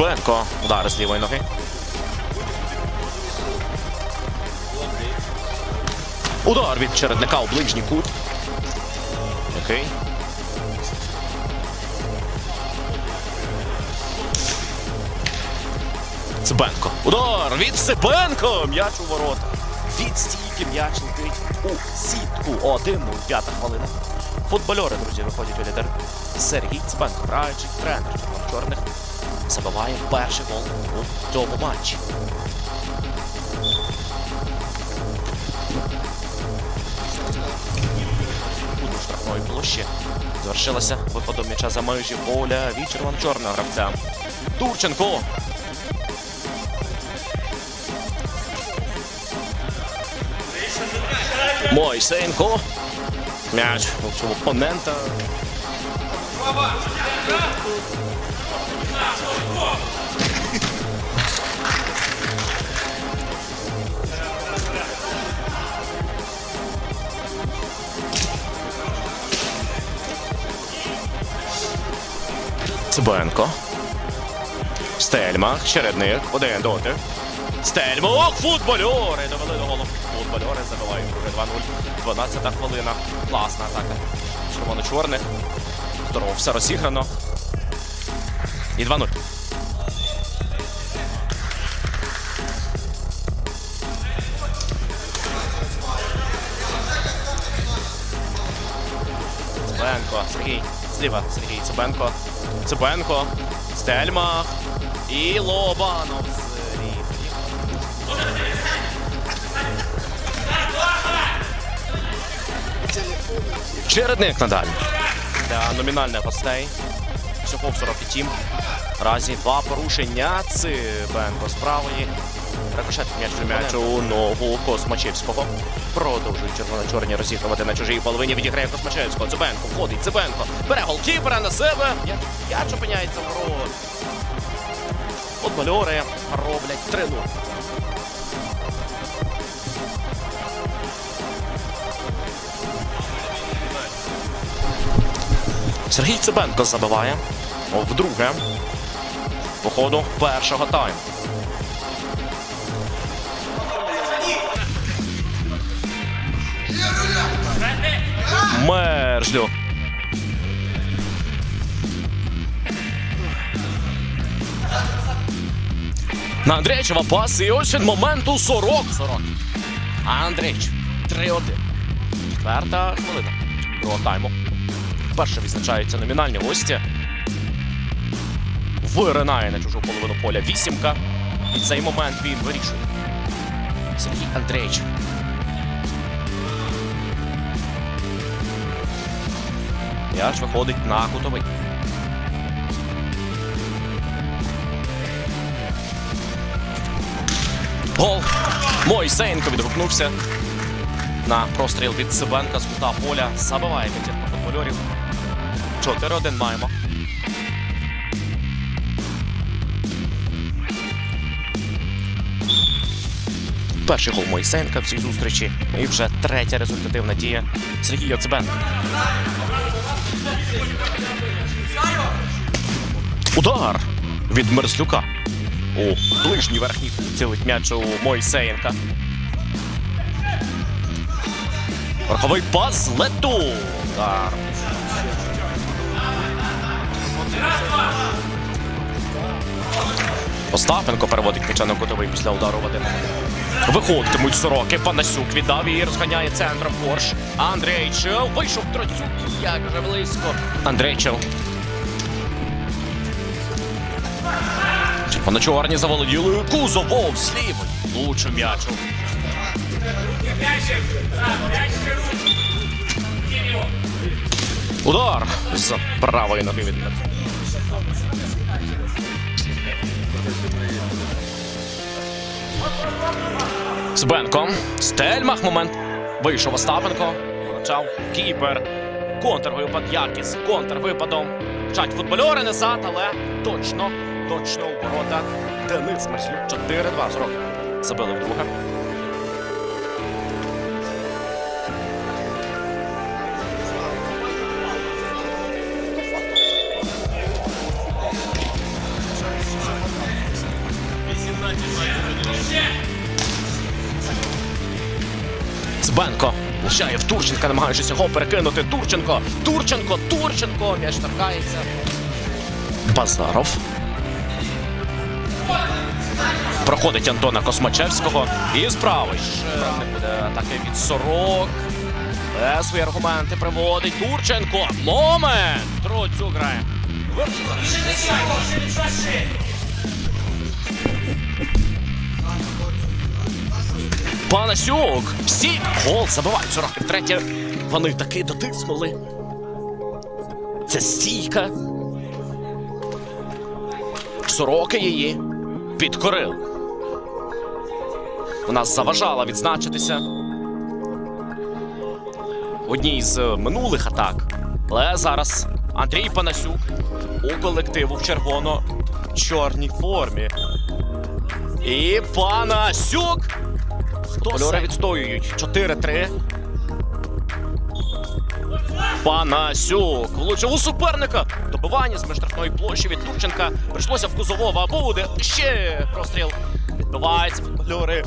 Цибенко. Удар з лівої ноги. Удар від чередника у ближній кут. Окей. Цибенко. Удар від Цибенко. М'яч у ворота. Від стійки м'яч летить у сітку. Один у п'ята хвилина. Футбольори, друзі, виходять у лідер. Сергій Цибенко, граючий тренер чорних, забиває перший гол у цьому матчі. У штрафної площі завершилася виходом м'яча за межі поля від червоно-чорного гравця. Турченко. Мойсенко. М'яч опонента. Цибенко. Стельмах. Чередник. Один дотик. Стельмах. Футбольори. Довели до голу. Футбольори забивають друге 2-0. 12 хвилина. Класна атака. Червоно-чорних. Здорово, все розіграно. І 2-0. Цибенко, Сергій. Зліва Сергій Цибенко. Цибенко. Стельмах. І Лобанов. Чередник надалі. Для номінальних гостей. Всього в 47. Разі два порушення. Цибенко з правої. Рикошет м'яч до м'ячу у ногу Космачевського. Продовжують червоно-чорні розігрувати на чужій половині. Відіграє Космачевського. Цибенко входить. Цибенко. Бере голкіпера на себе. М'яч- М'яч опиняється в ворот. Футбольори роблять 3-0. Сергій Цибенко забиває вдруге по ходу першого тайму. Мерзлю. На Андрійчева пас і ось він момент у сорок. Сорок. А Андрійч 3-1. Четверта хвилина. Другого тайму. Перше відзначаються номінальні гості. Виринає на чужу половину поля вісімка. І цей момент він вирішує. Сергій Андрійович. М'яч виходить на кутовий. Гол. Мойсеєнко відгукнувся на простріл від Цибенка з кута поля. Забиває п'ятірка футбольорів. 4-1 маємо. Перший гол Мойсенка в цій зустрічі. І вже третя результативна дія Сергія Цибенка. Удар від Мерзлюка. У ближній верхній цілить м'яч у Мойсеєнка. Верховий пас лету. Удар. Остапенко переводить м'яча на кутовий після удару Вадима. Виходитимуть сороки. Панасюк віддав і розганяє центром Корж. Андрейчев вийшов Троцюк. Як же близько. Андрейчев. Червоно-чорні заволоділи Кузовов з лівої. Лучше м'ячу. Удар з правої ноги від Мет. Збенко. Стельмах момент. Вийшов Остапенко. Почав кіпер. Контрвипад Якіс. Контрвипадом. Чать футбольори назад, але точно, точно у ворота. Денис Мерслюк. 4-2 з року. Забили вдруге. Турченко. Влучає в Турченка, намагаючись його перекинути. Турченко, Турченко, Турченко. М'яч торкається. Базаров. Проходить Антона Космачевського. І. Ще не буде атаки від сорок. Е, Свої аргументи приводить Турченко. Момент! Троцюк грає. Панасюк! Всі гол забивають 43. Вони таки дотиснули. Це стійка. Сороки її підкорив. Вона заважала відзначитися одній з минулих атак. Але зараз Андрій Панасюк у колективу в червоно-чорній формі. І Панасюк! Кольори відстоюють 4-3. Панасюк влучив у суперника. Добивання з межтрафної площі від Турченка. Прийшлося в Кузовова. Буде ще простріл. Відбивається кольори